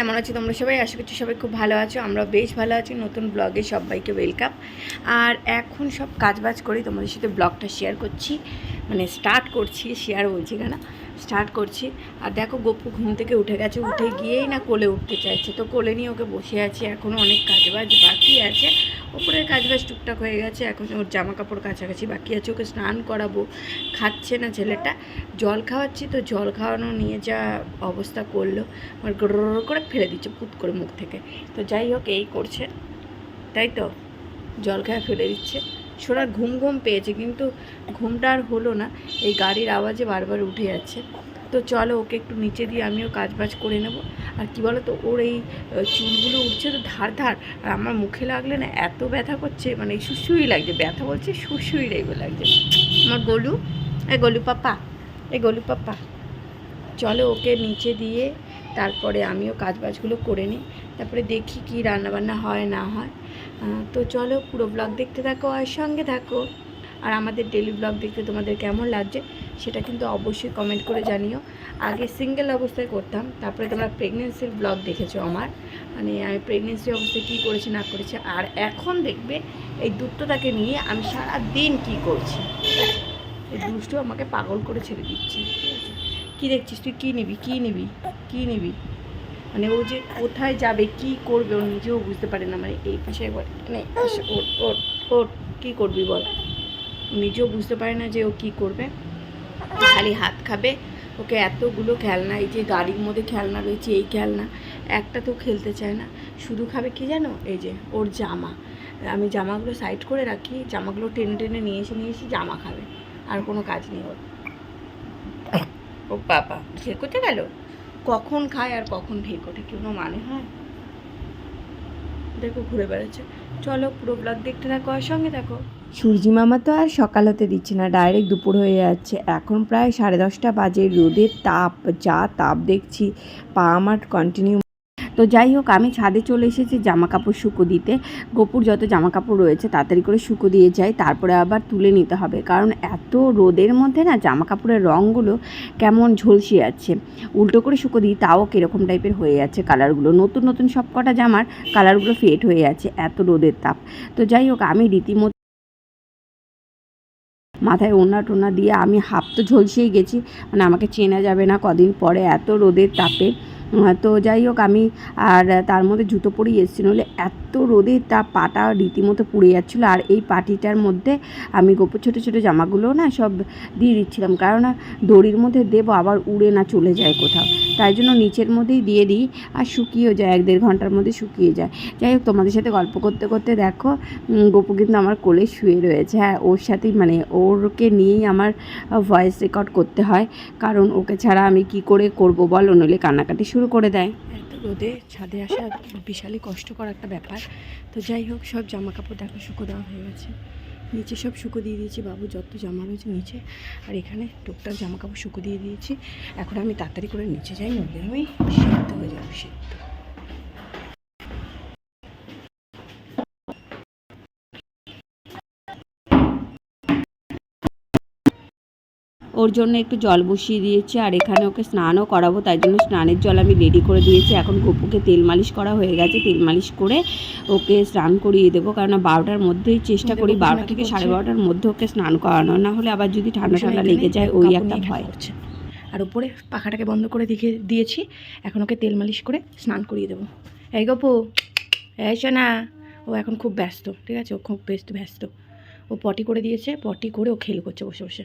কেমন আছো তোমরা সবাই? আশা করছি সবাই খুব ভালো আছো। আমরা বেশ ভালো আছি। নতুন ব্লগে সবাইকে ওয়েলকাম আর এখন সব কাজবাজ করে তোমাদের সাথে ব্লগটা শেয়ার করছি। মানে স্টার্ট করছি শেয়ার বলছি কেন? স্টার্ট করছি। আর দেখো গপু ঘুম থেকে উঠে গেছে, উঠে গিয়েই না কোলে উঠতে চাইছে। তো কোলে নিয়ে ওকে বসে আছি এখনও অনেক কাজবাজ বাকি আছে। ওপরের কাজবাজ টুকটাক হয়ে গেছে, এখন ওর জামা কাপড় কাছাকাছি বাকি আছে, ওকে স্নান করাবো। খাচ্ছে না ছেলেটা। জল খাওয়াচ্ছি তো জল খাওয়ানো নিয়ে যা অবস্থা করল। আমার গড় করে ফেলে দিচ্ছে পুত করে মুখ থেকে। তো যাই হোক, এই করছে। তাই তো? জল খায় ফেলে দিচ্ছে। সোনার ঘুম ঘুম পেয়েছে, কিন্তু ঘুমটা আর হলো না। এই গাড়ির আওয়াজে বারবার উঠে যাচ্ছে। তো চলো ওকে একটু নিচে দিয়ে আমিও কাজ বাজ করে নেব। আর কি বলো তো ওর এই চুলগুলো উঠছে তো ধার ধার। আর আমার মুখে লাগলে না এত ব্যথা করছে মানে সুসুই লাগছে। ব্যথা বলছে সুসুই টাইপের লাগছে। আমার গলু, এ গলু পাপা, এ গলু পাপা। চলো ওকে নিচে দিয়ে তারপরে আমিও কাজ বাজগুলো করে নিই। তারপরে দেখি কি রান্নাবান্না হয় না হয়। তো চলো পুরো ব্লগ দেখতে থাকো আর সঙ্গে থাকো। আর আমাদের ডেলি ব্লগ দেখতে তোমাদের কেমন লাগছে, সেটা কিন্তু অবশ্যই কমেন্ট করে জানিও। আগে সিঙ্গেল অবস্থায় করতাম, তারপরে তোমরা প্রেগনেন্সির ব্লগ দেখেছ আমার। মানে আমি প্রেগনেন্সি অবস্থায় কী করেছি, না করেছি, আর এখন দেখবে এই দুধটাকে নিয়ে আমি সারা দিন কী করছি। এই দুষ্টু আমাকে পাগল করে ছেড়ে দিচ্ছে। কী দেখছিস, তুই কী নিবি কী নিবি কী নিবি? মানে ও যে কোথায় যাবে, কি করবে, ও নিজেও বুঝতে পারে না। মানে এই বিষয়ে বলে মানে ওর ওর ওর, কী করবি বল? নিজেও বুঝতে পারে না যে ও কী করবে। খালি হাত খাবে। ওকে এতগুলো খেলনা, এই যে গাড়ির মধ্যে খেলনা রয়েছে, এই খেলনা, একটা তো খেলতে চায় না। শুধু খাবে কি জানো? এই যে ওর জামা। আমি জামাগুলো সাইড করে রাখি, জামাগুলো টেনে টেনে নিয়ে এসে নিয়ে এসে জামা খাবে। আর কোনো কাজ নেই ওর। ও বাবা, সে কোথায় গেল? কখন খায় আর কখন ঢেক ওঠে কোনো মানে হয়? দেখো, ঘুরে বেড়াচ্ছে। চলো পুরো ব্লগ দেখতে থাকো আর সঙ্গে দেখো সূর্যি মামা তো আর সকাল হতে দিচ্ছে না ডাইরেক্ট দুপুর হয়ে যাচ্ছে। এখন প্রায় সাড়ে দশটা বাজে রোদের তাপ, যা তাপ দেখছি, পা আমার কন্টিনিউ তো যাই হোক, আমি ছাদে চলে এসেছি জামা কাপড় শুকো দিতে। গোপুর যত জামা কাপড় রয়েছে তাড়াতাড়ি করে শুকো দিয়ে যাই, তারপরে আবার তুলে নিতে হবে। কারণ এত রোদের মধ্যে না জামা কাপড়ের রঙগুলো কেমন ঝলসে যাচ্ছে উল্টো করে শুকো দিই, তাও কীরকম টাইপের হয়ে যাচ্ছে কালারগুলো। নতুন নতুন সব কটা জামার কালারগুলো ফেড হয়ে যাচ্ছে এত রোদের তাপ। তো যাই হোক, আমি রীতিমতো মাথায় ওনা টোনা দিয়ে আমি হাফ তো ঝলসেই গেছি। মানে আমাকে চেনা যাবে না কদিন পরে এত রোদের তাপে। তো যাই হোক, আমি আর তার মধ্যে জুতো পরেই এসেছি। নইলে এত রোদে তা পাটা রীতিমতো পুড়ে যাচ্ছিল আর এই পাটিটার মধ্যে আমি গোপর ছোটো ছোটো জামাগুলো না সব দিয়ে দিচ্ছিলাম। কারণ দড়ির মধ্যে দেবো, আবার উড়ে না চলে যায় কোথাও। তাই জন্য নিচের মধ্যেই দিয়ে দিই আর শুকিয়েও যায়, এক দেড় ঘণ্টার মধ্যে শুকিয়ে যায়। যাই হোক, তোমাদের সাথে গল্প করতে করতে দেখো গোপু কিন্তু আমার কোলে শুয়ে রয়েছে। হ্যাঁ ওর সাথেই মানে ওরকে নিয়েই আমার ভয়েস রেকর্ড করতে হয়। কারণ ওকে ছাড়া আমি কি করে করব বলো? নইলে কান্নাকাটি শুরু করে দেয়। এত রোদে ছাদে আসা বিশালই কষ্টকর একটা ব্যাপার। তো যাই হোক, সব জামা কাপড় দেখো, শুকো দেওয়া হয়ে গেছে। নিচে সব শুকো দিয়ে দিয়েছি বাবু, যত জামা রয়েছে নিচে। আর এখানে টুকটাক জামা কাপড় শুকো দিয়ে দিয়েছি। এখন আমি তাড়াতাড়ি করে নিচে যাই, নইলে আমি সিদ্ধ হয়ে যাব, সিদ্ধ। ওর জন্য একটু জল বসিয়ে দিয়েছি আর এখানে ওকে স্নানও করাবো তাই জন্য স্নানের জল আমি রেডি করে দিয়েছি। এখন গপুকে তেল মালিশ করা হয়ে গেছে তেল মালিশ করে ওকে স্নান করিয়ে দেবো। কারণ বারোটার মধ্যেই চেষ্টা করি বারোটা থেকে সাড়ে বারোটার মধ্যে ওকে স্নান করানো না হলে আবার যদি ঠান্ডা ঠান্ডা লেগে যায় ওই একটা ভয়। করছে আর উপরে পাখাটাকে বন্ধ করে দেখে দিয়েছি। এখন ওকে তেল মালিশ করে স্নান করিয়ে দেবো। এই গপু এই না ও এখন খুব ব্যস্ত ঠিক আছে? ও খুব ব্যস্ত ব্যস্ত। ও পটি করে দিয়েছে পটি করে ও খেল করছে বসে বসে।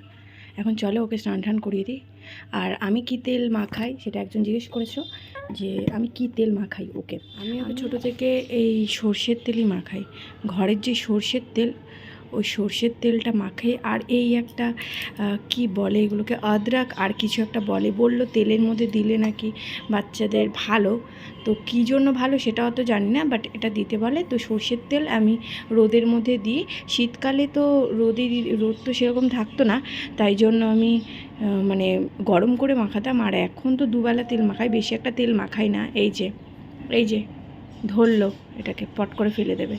এখন চলো ওকে স্নান টান করিয়ে দিই। আর আমি কি তেল মাখাই সেটা একজন জিজ্ঞেস করেছ? যে আমি কি তেল মাখাই ওকে? আমি ছোটো থেকে এই সর্ষের তেলই মাখাই। ঘরের যে সর্ষের তেল ওই সর্ষের তেলটা মাখাই আর এই একটা কি বলে এগুলোকে আদরাক আর কিছু একটা বলে। বলল তেলের মধ্যে দিলে নাকি বাচ্চাদের ভালো। তো কী জন্য ভালো সেটা অত জানি না বাট এটা দিতে বলে। তো সর্ষের তেল আমি রোদের মধ্যে দিই। শীতকালে তো রোদে রোদ তো সেরকম থাকতো না, তাই জন্য আমি মানে গরম করে মাখাতাম। আর এখন তো দুবেলা তেল মাখাই, বেশি একটা তেল মাখাই না। এই যে এই যে। ধরলো, এটাকে পট করে ফেলে দেবে।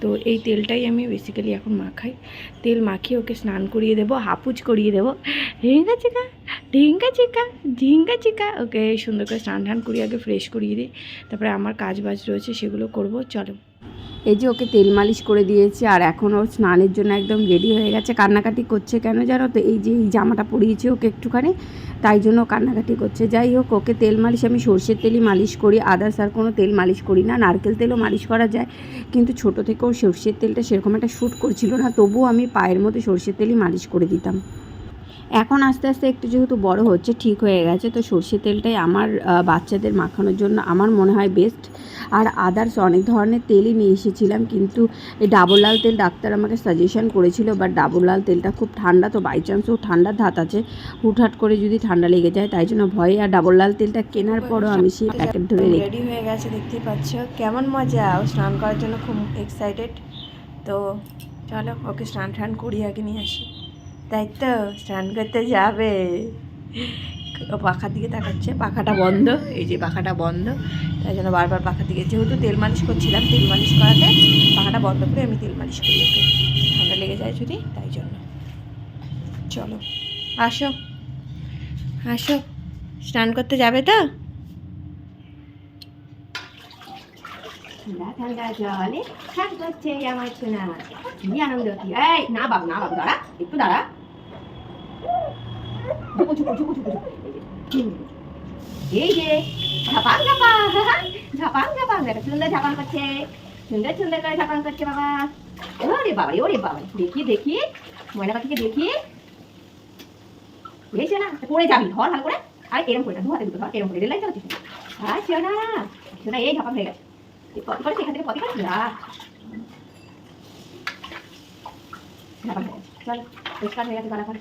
তো এই তেলটাই আমি বেসিক্যালি এখন মাখাই। তেল মাখিয়ে ওকে স্নান করিয়ে দেবো, হাপুজ করিয়ে দেবো। ঢেঙ্গা চিকা ঢেঙ্গা চিকা ঝিঙ্গা চিকা। ওকে সুন্দর করে স্নান টান করিয়ে আগে ফ্রেশ করিয়ে দিই। তারপরে আমার কাজ বাজ রয়েছে, সেগুলো করব। চলো। এই যে ওকে তেল মালিশ করে দিয়েছি, আর এখন ওর স্নানের জন্য একদম রেডি হয়ে গেছে। কান্নাকাটি করছে কেন জানো তো? এই যে এই জামাটা পরিয়েছি ওকে একটুখানি, তাই জন্য ও কান্নাকাটি করছে। যাই হোক, ওকে তেল মালিশ, আমি সর্ষের তেলই মালিশ করি। আদার্স আর কোনো তেল মালিশ করি না। নারকেল তেলও মালিশ করা যায়। কিন্তু ছোটো থেকেও সর্ষের তেলটা সেরকম একটা শ্যুট করছিল না। তবুও আমি পায়ের মধ্যে সর্ষের তেলই মালিশ করে দিতাম। এখন আস্তে আস্তে একটু যেহেতু বড় হচ্ছে ঠিক হয়ে গেছে। তো সর্ষের তেলটাই আমার বাচ্চাদের মাখানোর জন্য আমার মনে হয় বেস্ট আর আদার্স অনেক ধরনের তেলই নিয়ে এসেছিলাম কিন্তু এই ডাবল লাল তেল ডাক্তার আমাকে সাজেশন করেছিল বাট ডাবল লাল তেলটা খুব ঠান্ডা তো বাই চান্সও ঠান্ডার ধাত আছে। হুটহাট করে যদি ঠান্ডা লেগে যায় তাই জন্য ভয়ে। আর ডাবল লাল তেলটা কেনার পরও আমি সেই প্যাকেট ধরে রেডি হয়ে গেছে দেখতেই পাচ্ছ। কেমন মজা ও স্নান করার জন্য খুব এক্সাইটেড তো চলো ওকে স্নান টান করি আগে নিয়ে আসি। তাই তো, স্নান করতে যাবে। পাখার দিকে তাকাচ্ছে, পাখাটা বন্ধ, এই যে পাখাটা বন্ধ। তাই জন্য বারবার পাখার দিকে, যেহেতু তেল মালিশ করছিলাম, তেল মালিশ করাতে পাখাটা বন্ধ করে আমি তেল মালিশ করি ওকে। ঠান্ডা লেগে যায় যদি, তাই জন্য। চলো, আসো। আসো, স্নান করতে যাবে তো? ঠান্ডা জলে আমার কি আনন্দ, কি? এই, না বাবু না বাবু, দাঁড়া, একটু দাঁড়া। ঝুকু ঝুকু ঝুকু ঝুকু এই যে ঝাপান ঝাপান ঝাপান ঝাপান, দেখো সুন্দর ঝাপান করছে, সুন্দর সুন্দর করে ঝাপান করছে বাবা। ওরে বাবা ওরে বাবা দেখি দেখি ময়না পাখিকে দেখি বুঝেছে না, পড়ে যাবি, ধর ভালো করে। আর এরম করে না দু হাতে দুটো ধর, এরম করে রেলাই চালাচ্ছিস আর শোনা শোনা এই ঝাপান হয়ে গেছে। পটি করে, সেখান থেকে পটি করে, যা। ঝাপান হয়ে গেছে। চল, পরিষ্কার হয়ে করে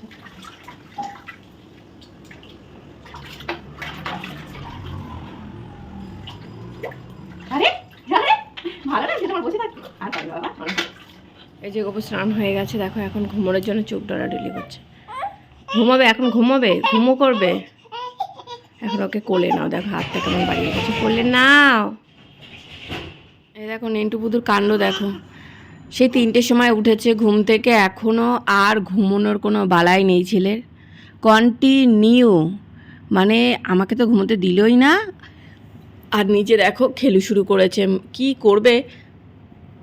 আরে আরে ভালো লাগছে তোমার বসে থাকতে আর পারবে বাবা এই যে গোপু স্নান হয়ে গেছে, দেখো এখন ঘুমোনোর জন্য চোখ ডলাডলি করছে। ঘুমাবে, এখন ঘুমাবে, ঘুমো করবে। এখন ওকে কোলে নাও, দেখো হাতটা কেমন বাড়িয়ে গেছে। কোলে নাও। এই দেখো নেন্টু বুধুর কাণ্ড দেখো। সে তিনটের সময় উঠেছে ঘুম থেকে এখনও আর ঘুমোনোর কোনো বালাই নেই ছেলের। কন্টিনিউ। মানে আমাকে তো ঘুমোতে দিলই না। আর নিজে দেখো খেলু শুরু করেছে। কি করবে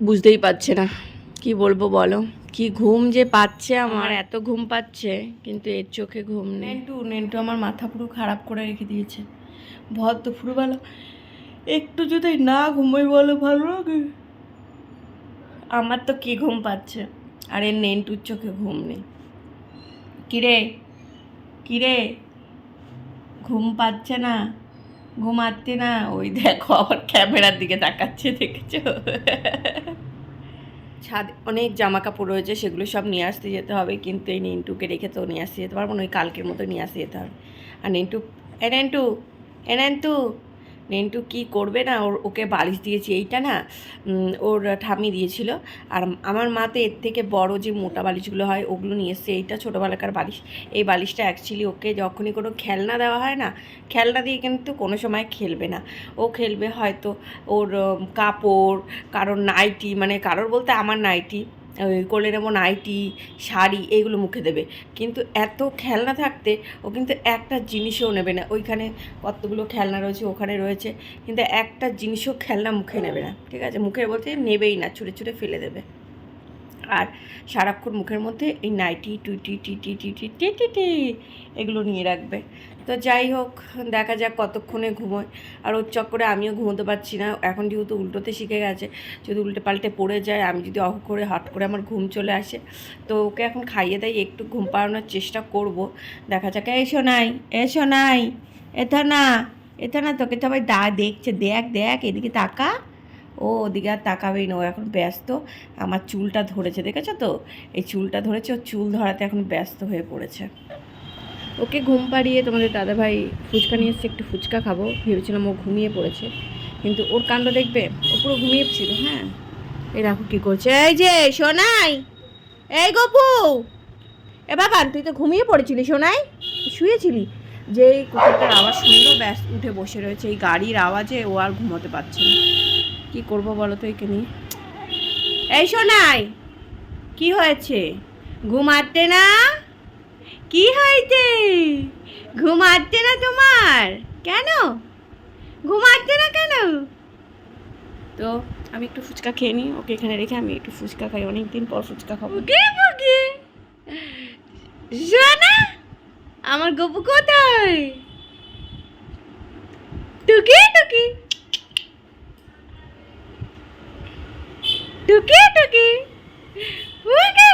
বুঝতেই পারছে না। কি বলব বলো? কি ঘুম যে পাচ্ছে আমার, এত ঘুম পাচ্ছে, কিন্তু এর চোখে ঘুম নেই। নেন্টু নেন্টু আমার মাথা পুরো খারাপ করে রেখে দিয়েছে। ভর ভালো একটু যদি না ঘুমোই বলো ভালো লাগে। আমার তো কি ঘুম পাচ্ছে? আর এর নেন্টুর চোখে ঘুম নেই। কিরে? কিরে? ঘুম পাচ্ছে না? ঘুমাচ্ছে না? ওই দেখো, আবার ক্যামেরার দিকে তাকাচ্ছে, দেখেছ? ছাদ, অনেক জামা কাপড় রয়েছে, সেগুলো সব নিয়ে আসতে যেতে হবে। কিন্তু এই নিন্টুকে রেখে তো নিয়ে আসতে যেতে পারব না, ওই কালকের মতো নিয়ে আসতে যেতে হবে। আর নিন্টু, এ নেন্টু এ নেন্টু নেন্টু কি করবে না? ওর, ওকে বালিশ দিয়েছি এইটা না? ওর ঠামি দিয়েছিল। আর আমার মাতে এর থেকে বড় যে মোটা বালিশগুলো হয়, ওগুলো নিয়ে এসছে। এইটা ছোটোবেলাকার বালিশ। এই বালিশটা অ্যাকচুয়ালি ওকে যখনই কোনো খেলনা দেওয়া হয় না, খেলনা দিয়ে কিন্তু কোনো সময় খেলবে না। ও খেলবে হয়তো ওর কাপড়, কারোর নাইটি মানে কারোর বলতে আমার নাইটি। কোলে নেব নাইটি, শাড়ি এইগুলো মুখে দেবে। কিন্তু এত খেলনা থাকতে ও কিন্তু একটা জিনিসও নেবে না। ওইখানে কতগুলো খেলনা রয়েছে, ওখানে রয়েছে, কিন্তু একটা জিনিসও খেলনা মুখে নেবে না। ঠিক আছে? মুখে বলতে নেবেই না ছুটে ছুটে ফেলে দেবে। আর সারাক্ষণ মুখের মধ্যে এই নাইটি টুটি টি টি টি টি টি টি, এগুলো নিয়ে রাখবে। তো যাই হোক, দেখা যাক কতক্ষণে ঘুমোয়। আর ওর চক্করে আমিও ঘুমোতে পারছি না। এখন যেহেতু উল্টোতে শিখে গেছে, যদি উল্টে পাল্টে পড়ে যায়, আমি যদি অহ করে, হট করে আমার ঘুম চলে আসে, তো ওকে এখন খাইয়ে দেয় একটু ঘুম পাড়ানোর চেষ্টা করব। দেখা যাক এসো নাই এসো নাই এটা না এটা না তোকে সবাই দা দেখছে, দেখ দেখ, এদিকে তাকা। ও ওদিকে আর তাকাবেই না, ও এখন ব্যস্ত। আমার চুলটা ধরেছে, দেখেছ তো? এই চুলটা ধরেছে ও চুল ধরাতে এখন ব্যস্ত হয়ে পড়েছে। ওকে ঘুম পাড়িয়ে তোমাদের দাদাভাই ফুচকা নিয়ে এসছে, একটু ফুচকা খাব। ভেবেছিলাম ও ঘুমিয়ে পড়েছে। কিন্তু ওর কাণ্ড দেখবে, ও পুরো ঘুমিয়ে ছিল হ্যাঁ? এই দেখো কী করছে? এই যে, সোনাই! এই গপু! এ বাবান তুই তো ঘুমিয়ে পড়েছিলি, সোনাই? শুয়েছিলি? যে এই কুকুরটার আওয়াজ শুনলো, ব্যাস, উঠে বসে রয়েছে। এই গাড়ির আওয়াজে ও আর ঘুমোতে পারছে না। কি করব বলো তো একে নিয়ে? এই সোনাই, কি হয়েছে? ঘুমাতে না? কি হয়েছে? ঘুমাচ্ছে না তোমার? কেন? ঘুমাচ্ছে না কেন? তো আমি একটু ফুচকা খেয়ে নিই ওকে এখানে রেখে আমি একটু ফুচকা খাই অনেক দিন পর ফুচকা খাব। সোনা আমার গপু কোথায়? টুকি টুকি। টুকি টুকি। বুকে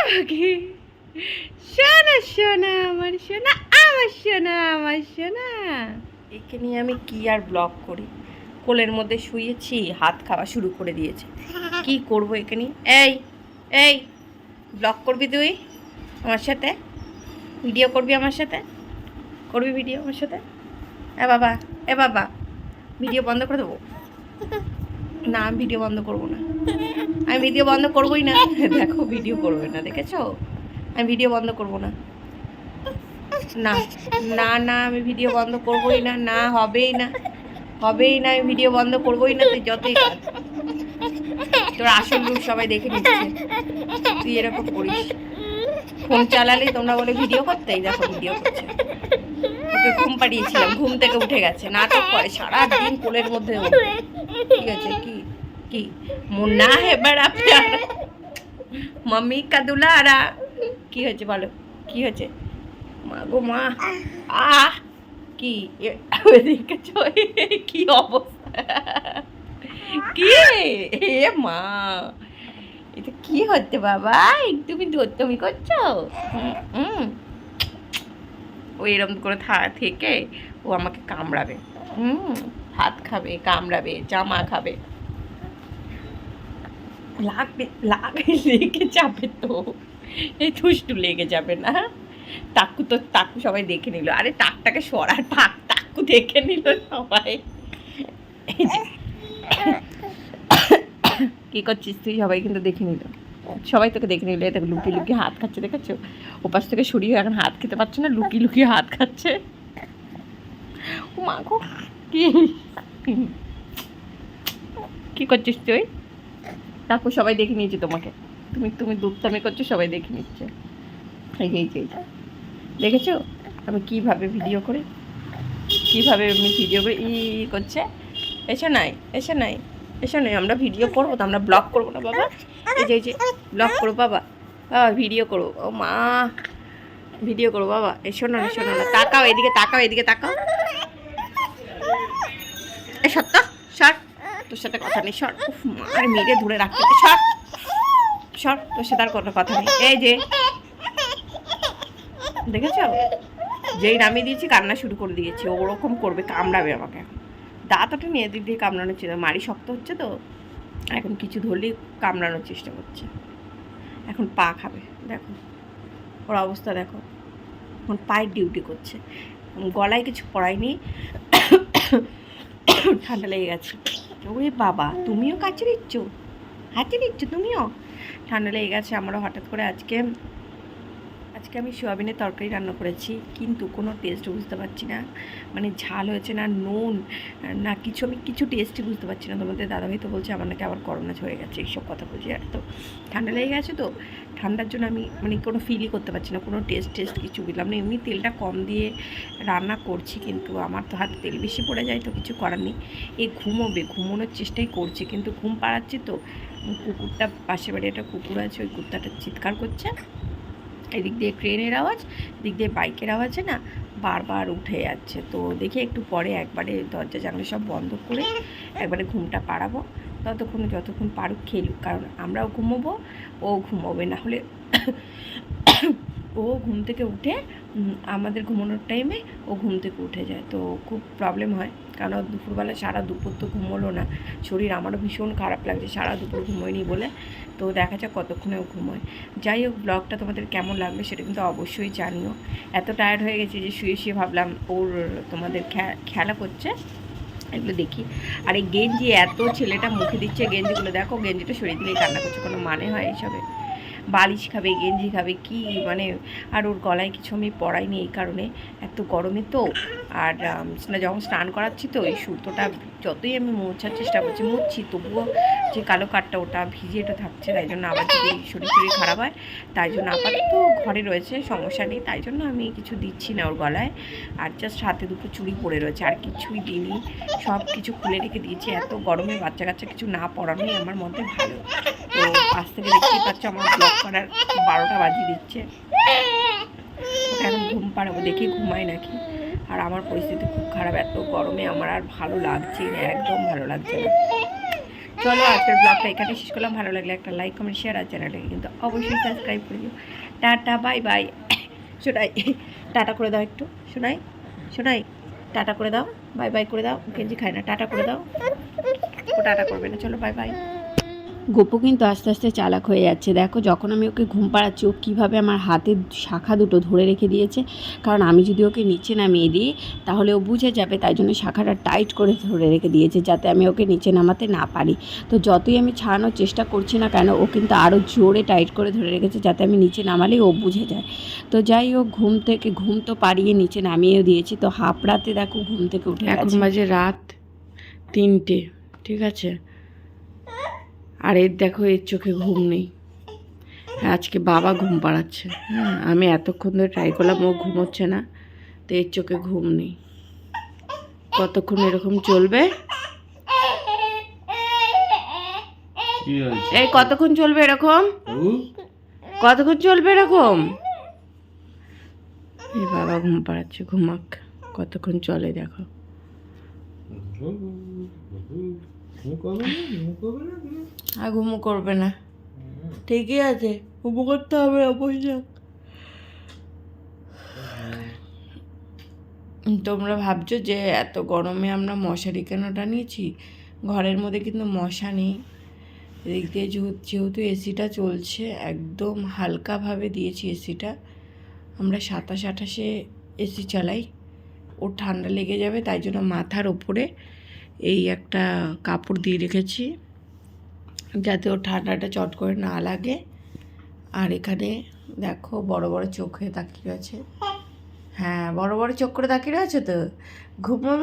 সোনা সোনা আমার সোনা আমার সোনা আমার সোনা একে নিয়ে আমি কি আর ব্লগ করি? কোলের মধ্যে শুয়েছি, হাত খাওয়া শুরু করে দিয়েছে। কি করব একে নিয়ে? এই এই ব্লগ করবি তুই আমার সাথে? ভিডিও করবি আমার সাথে? করবি ভিডিও আমার সাথে? এ বাবা এ বাবা ভিডিও বন্ধ করে দেবো? না, আমি ভিডিও বন্ধ করব না। আমি ভিডিও বন্ধ করবোই না। দেখো ভিডিও করবে না, দেখেছ? আমি ভিডিও বন্ধ করব না। না না না, আমি ভিডিও বন্ধ করবোই না না, হবেই না হবেই না, আমি ভিডিও বন্ধ করবোই না, তুই যতই। তোর আসল রূপ সবাই দেখে নিচ্ছে। তুই এরকম করিস। ফোন চালালে তোমরা বলে ভিডিও করতে দেখো ভিডিও করছে। ওকে ঘুম পাড়িয়েছিলাম, ঘুম থেকে উঠে গেছে। নাটক করে সারাদিন কোলের মধ্যে। ঠিক আছে, কি কি? মুন্না হে বড়া প্যারা মাম্মি কা দুলারা কি হয়েছে বলো? কি হয়েছে? মা গো মা। আহ। কি? এ- দেখেছ এ কি অবস্থা? কি? এ মা। এটা কি হচ্ছে বাবা? তুমি তুমি করছ? হুম, ও এরম করে থেকে ও আমাকে কামড়াবে। হুম হাত খাবে কামড়াবে জামা খাবে। লাগবে লাগে লেগে যাবে তো। এই দুষ্টু লেগে যাবে না। টাকু তো, টাকু সবাই দেখে নিল। আরে টাকটাকে সরার টাক, টাকু দেখে নিল সবাই। কি করছিস তুই? সবাই কিন্তু দেখে নিল। সবাই তোকে দেখে নিল। এটা লুকিয়ে লুকিয়ে হাত খাচ্ছে, দেখেছ? ওপাশ থেকে সরিয়ে এখন হাত খেতে পারছে না লুকিয়ে লুকিয়ে হাত খাচ্ছে। মা গো, কি? করছিস তুই? কাকু সবাই দেখে নিয়েছে তোমাকে। তুমি তুমি দুধতামি করছ, সবাই দেখে নিচ্ছে। দেখেছ? আমি কীভাবে ভিডিও করি কীভাবে আমি ভিডিও করি ই করছে? এসো নাই এসো নাই এসো নাই। আমরা ভিডিও করব তো, আমরা ব্লগ করব না, বাবা? এই যে এই যে ব্লগ করো, বাবা। বাবা ভিডিও করো। ও মা ভিডিও করো, বাবা। এসো না এসো না তাকাও এদিকে তাকাও এদিকে, তাকাও। এ, সত্য? সর। তোর সাথে কথা নেই, সর। উফ, মার, মেরে ধরে রাখতে সর। সর, তোর সাথে আর কোনো কথা নেই। এই যে, দেখেছ? যেই নামিয়ে দিয়েছি, কান্না শুরু করে দিয়েছি। ওরকম করবে, কামড়াবে আমাকে। এখন দাঁতটা নিয়ে এদিক দিয়ে কামড়ানোর চেষ্টা মারি শক্ত হচ্ছে তো, এখন কিছু ধরলেই কামড়ানোর চেষ্টা করছে। এখন পা খাবে, দেখো। ওর অবস্থা দেখো। এখন পায়ের ডিউটি করছে। গলায় কিছু পড়ায়নি। ঠান্ডা লেগে গেছে। ওরে বাবা, তুমিও কাছে দিচ্ছ হাতে দিচ্ছ তুমিও? ঠান্ডা লেগে গেছে, আমারও হঠাৎ করে আজকে আজকে আমি সোয়াবিনের তরকারি রান্না করেছি, কিন্তু কোনো টেস্ট বুঝতে পারছি না। মানে ঝাল হয়েছে না, নুন, না কিছু, আমি কিছু টেস্টই বুঝতে পারছি না। তোমাদের দাদাভাই তো বলছে, আমার নাকি আবার করোনা হয়ে গেছে, এইসব কথা বলছি। আর তো ঠান্ডা লেগে গেছে তো, ঠান্ডার জন্য আমি মানে কোনো ফিলই করতে পারছি না, কোনো টেস্ট টেস্ট কিছু বুঝলাম না। এমনি তেলটা কম দিয়ে রান্না করছি, কিন্তু আমার তো হাতে তেল বেশি পড়ে যায়, তো কিছু করার নেই। এই ঘুমোবে, ঘুমোনোর চেষ্টাই করছি, কিন্তু ঘুম পাড়াচ্ছি তো কুকুরটা পাশে বাড়ি একটা কুকুর আছে, ওই কুকুরটা চিৎকার করছে। এদিক দিয়ে ট্রেনের আওয়াজ, এদিক দিয়ে বাইকের আওয়াজে না বারবার উঠে যাচ্ছে। তো দেখি একটু পরে একবারে দরজা, জানলে সব বন্ধ করে একবারে ঘুমটা পাড়াবো। ততক্ষণ যতক্ষণ পারুক খেলুক কারণ আমরাও ঘুমোবো, ও ঘুমোবে। না হলে ও ঘুম থেকে উঠে আমাদের ঘুমানোর টাইমে ও ঘুম থেকে উঠে যায়। তো খুব প্রবলেম হয়। কারণ দুপুরবেলা সারা দুপুর তো ঘুমোলো না। শরীর আমারও ভীষণ খারাপ লাগছে, সারা দুপুর ঘুমোয়নি বলে। তো দেখা যাক কতক্ষণে ও ঘুমোয়। যাই হোক ব্লগটা তোমাদের কেমন লাগবে সেটা কিন্তু অবশ্যই জানিও। এত টায়ার্ড হয়ে গেছে যে শুয়ে শুয়ে ভাবলাম ওর তোমাদের খেলা করছে, এগুলো দেখি। আর এই গেঞ্জি এত ছেলেটা মুখে দিচ্ছে, গেঞ্জিগুলো দেখো, গেঞ্জিটা শরীর দিলেই কান্না করছে, কোনো মানে হয় এইসবে বালিশ খাবে, গেঞ্জি খাবে, কি মানে আর ওর গলায় কিছু আমি পরাইনি এই কারণে। এত গরমে তো। আর যখন স্নান করাচ্ছি তো, এই সুতোটা যতই আমি মোছার চেষ্টা করছি, মুছছি, তবুও যে কালো কাঠটা ওটা ভিজিয়েটা থাকছে, তাই জন্য আবার যদি শরীর শরীর খারাপ হয়, তাই জন্য আপাতত ঘরে রয়েছে, সমস্যা নেই, তাই জন্য আমি কিছু দিচ্ছি না ওর গলায়। আর জাস্ট হাতে দুটো চুড়ি পরে রয়েছে, আর কিছুই দিইনি। সব কিছু খুলে রেখে দিয়েছি, এত গরমে বাচ্চা কাচ্চা কিছু না পড়ানোই আমার মধ্যে ভালো। তো আজ থেকে দেখতেই পাচ্ছ আমার ব্লগ করার বারোটা বাজিয়ে দিচ্ছে। এখন ঘুম পাড়াবো দেখি ঘুমাই নাকি। আর আমার পরিস্থিতি খুব খারাপ, এত গরমে আমার আর ভালো লাগছে না, একদম ভালো লাগছে না। চলো আজকের ব্লগটা এখানে শেষ করলাম। ভালো লাগলে একটা লাইক কমেন্ট শেয়ার আর চ্যানেলটাকে কিন্তু অবশ্যই সাবস্ক্রাইব করে দিও। টাটা বাই বাই শোনাই টাটা করে দাও একটু। শোনাই শোনাই টাটা করে দাও। বাই বাই করে দাও। কেঞ্জি খায় না, টাটা করে দাও। ও টাটা করবে না। চলো বাই বাই গোপু কিন্তু আস্তে আস্তে চালাক হয়ে যাচ্ছে। দেখো যখন আমি ওকে ঘুম পাড়াচ্ছি ও কীভাবে আমার হাতের শাখা দুটো ধরে রেখে দিয়েছে কারণ আমি যদি ওকে নিচে নামিয়ে দিই তাহলে ও বুঝে যাবে তাই জন্য শাখাটা টাইট করে ধরে রেখে দিয়েছে যাতে আমি ওকে নিচে নামাতে না পারি। তো যতই আমি ছাড়ানোর চেষ্টা করছি না কেন ও কিন্তু আরও জোরে টাইট করে ধরে রেখেছে যাতে আমি নিচে নামালেই ও বুঝে যায়। তো যাই হোক ঘুম থেকে ঘুম তো পাড়িয়ে নিচে নামিয়েও দিয়েছি। তো হাফ রাতে দেখো ঘুম থেকে উঠে এখন বাজে রাত তিনটে ঠিক আছে? আর এর দেখো এর চোখে ঘুম নেই। আজকে বাবা ঘুম পাড়াচ্ছে। হ্যাঁ আমি এতক্ষণ ধরে ট্রাই করলাম ও ঘুমোচ্ছে না তো এর চোখে ঘুম নেই। কতক্ষণ এরকম চলবে? এই কতক্ষণ চলবে এরকম? কতক্ষণ চলবে এরকম? এই বাবা ঘুম পাড়াচ্ছে ঘুমাক। কতক্ষণ চলে দেখো। আর ঘুমো করবে না। ঠিকই আছে ঘুমো করতে হবে অবশ্যই। তোমরা ভাবছ যে এত গরমে আমরা মশারি কেন টানিয়েছি ঘরের মধ্যে কিন্তু মশা নেই। এদিক দিয়ে যেহেতু যেহেতু এসিটা চলছে একদম হালকাভাবে দিয়েছি এসিটা। আমরা সাতাশ আঠাশে এসি চালাই। ও ঠান্ডা লেগে যাবে তাই জন্য মাথার ওপরে এই একটা কাপড় দিয়ে রেখেছি যাতে ও ঠান্ডাটা চট করে না লাগে। আর এখানে দেখো বড় বড় চোখে তাকিয়ে আছে। হ্যাঁ বড় বড় চোখ করে তাকিয়ে আছে তো? ঘুমাবে